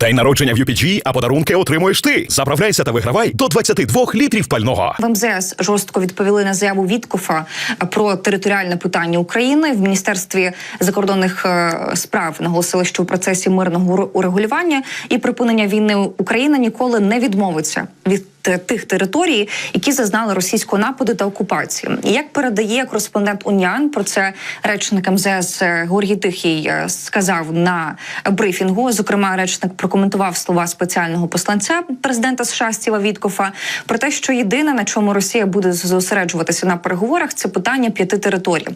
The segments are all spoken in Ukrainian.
День народження в UPG, а подарунки отримуєш ти. Заправляйся та вигравай до 22 літрів пального. В МЗС жорстко відповіли на заяву Віткофа про територіальне питання України в міністерстві закордонних е, справ. Наголосили, що в процесі мирного урегулювання і припинення війни Україна ніколи не відмовиться від е, тих територій, які зазнали російського нападу та окупації. І як передає кореспондент Уніан, про це речник МЗС е, Георгій Тихий е, сказав на брифінгу. Зокрема, речник прокоментував слова спеціального посланця президента США Стіва Віткофа про те, що єдине на чому Росія буде зосереджуватися на переговорах, це питання п'яти територій.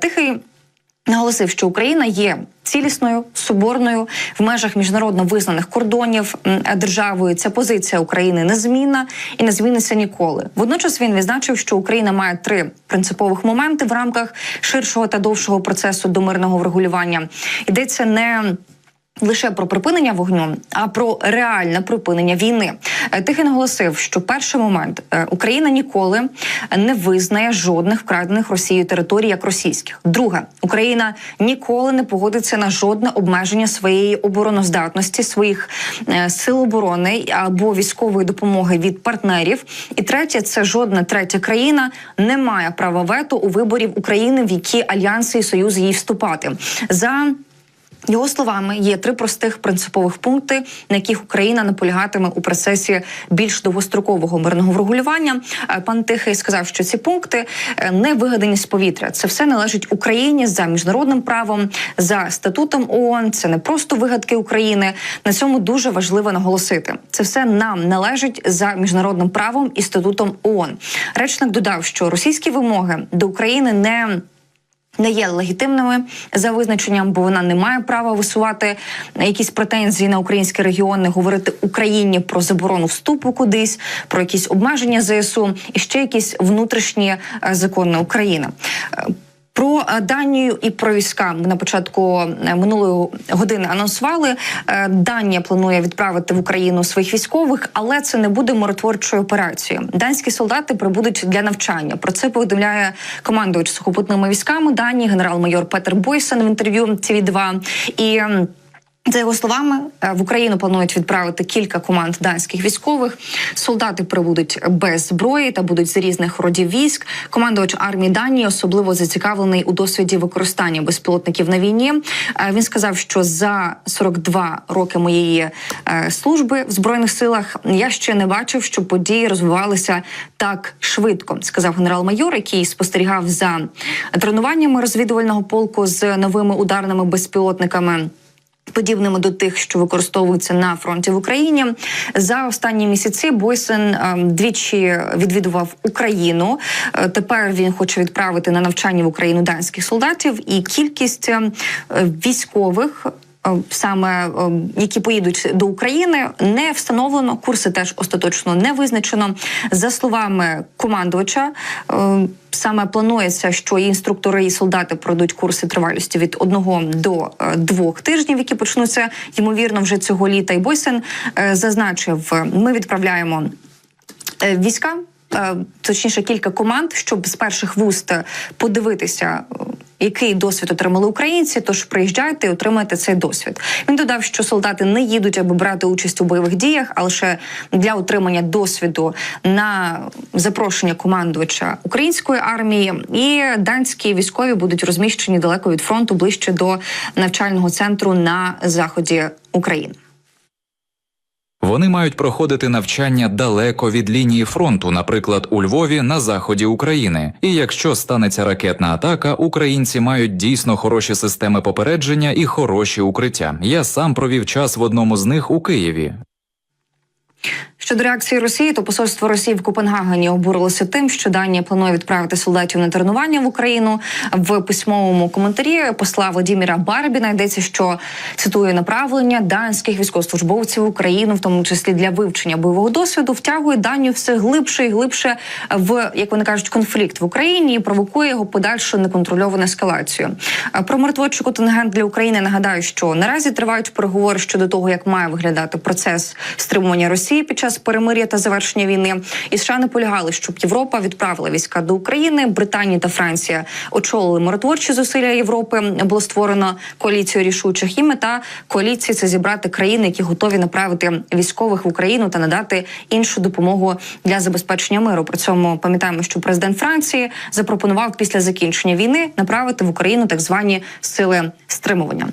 Тихий наголосив, що Україна є цілісною, соборною в межах міжнародно визнаних кордонів державою. Ця позиція України незмінна і не зміниться ніколи. Водночас він відзначив, що Україна має три принципових моменти в рамках ширшого та довшого процесу до мирного врегулювання. Йдеться не Лише про припинення вогню, а про реальне припинення війни. Е, Тихий наголосив, що перший момент е, Україна ніколи не визнає жодних вкрадених Росією територій як російських. Друге, Україна ніколи не погодиться на жодне обмеження своєї обороноздатності, своїх е, сил оборони або військової допомоги від партнерів. І третє, це жодна третя країна не має права вето у виборів України, в які альянси і союзи їй вступати за. Його словами, є три простих принципових пункти, на яких Україна наполягатиме у процесі більш довгострокового мирного врегулювання. Е, Пан Тихий сказав, що ці пункти е, не вигадані з повітря. Це все належить Україні за міжнародним правом, за статутом ООН. Це не просто вигадки України. На цьому дуже важливо наголосити. Це все нам належить за міжнародним правом і статутом ООН. Речник додав, що російські вимоги до України не не є легітимними за визначенням, бо вона не має права висувати якісь претензії на українські регіони, говорити Україні про заборону вступу кудись, про якісь обмеження ЗСУ і ще якісь внутрішні е, закони України. Про е, Данію і про війська на початку е, минулої години анонсували. Е, Данія планує відправити в Україну своїх військових, але це не буде миротворчою операцією. Данські солдати прибудуть для навчання. Про це повідомляє командувач сухопутними військами Данії, генерал-майор Петер Бойсен в інтерв'ю ТВ 2 І за його словами, е, в Україну планують відправити кілька команд данських військових. Солдати прибудуть без зброї та будуть з різних родів військ. Командувач армії Данії особливо зацікавлений у досвіді використання безпілотників на війні. Е, Він сказав, що за 42 роки моєї е, служби в збройних силах я ще не бачив, що події розвивалися так швидко. Сказав генерал-майор, який спостерігав за тренуваннями розвідувального полку з новими ударними безпілотниками. Подібними до тих, що використовуються на фронті в Україні, за останні місяці Бойсен е, двічі відвідував Україну. Е, Тепер він хоче відправити на навчання в Україну данських солдатів, і кількість е, військових. Е, Саме е, які поїдуть до України, не встановлено. Курси теж остаточно не визначено. За словами командувача, е, саме планується, що і інструктори і солдати пройдуть курси тривалістю від одного до двох тижнів, які почнуться ймовірно вже цього літа. І Бойсен зазначив, ми відправляємо війська. Точніше, кілька команд, щоб з перших вуст подивитися, який досвід отримали українці. Тож приїжджайте і отримайте цей досвід. Він додав, що солдати не їдуть, аби брати участь у бойових діях, а лише для отримання досвіду на запрошення командувача української армії. І данські військові будуть розміщені далеко від фронту, ближче до навчального центру на заході України. Вони мають проходити навчання далеко від лінії фронту, наприклад, у Львові на заході України. І якщо станеться ракетна атака, українці мають дійсно хороші системи попередження і хороші укриття. Я сам провів час в одному з них у Києві. Щодо реакції Росії, то посольство Росії в Копенгагені обурилося тим, що Данія планує відправити солдатів на тренування в Україну. В письмовому коментарі посла Владіміра Барбіна йдеться, що цитую направлення данських військовослужбовців в Україну, в тому числі для вивчення бойового досвіду, втягує Данію все глибше і глибше в як вони кажуть, конфлікт в Україні і провокує його подальшу неконтрольовану ескалацію. Про миротворчий контингент для України нагадаю, що наразі тривають переговори щодо того, як має виглядати процес стримування Росії. Під час перемир'я та завершення війни. І США наполягали, щоб Європа відправила війська до України. Британія та Франція очолили миротворчі зусилля Європи. Було створено коаліцію рішучих і мета коаліції це зібрати країни, які готові направити військових в Україну та надати іншу допомогу для забезпечення миру. При цьому пам'ятаємо, що президент Франції запропонував після закінчення війни направити в Україну так звані сили стримування.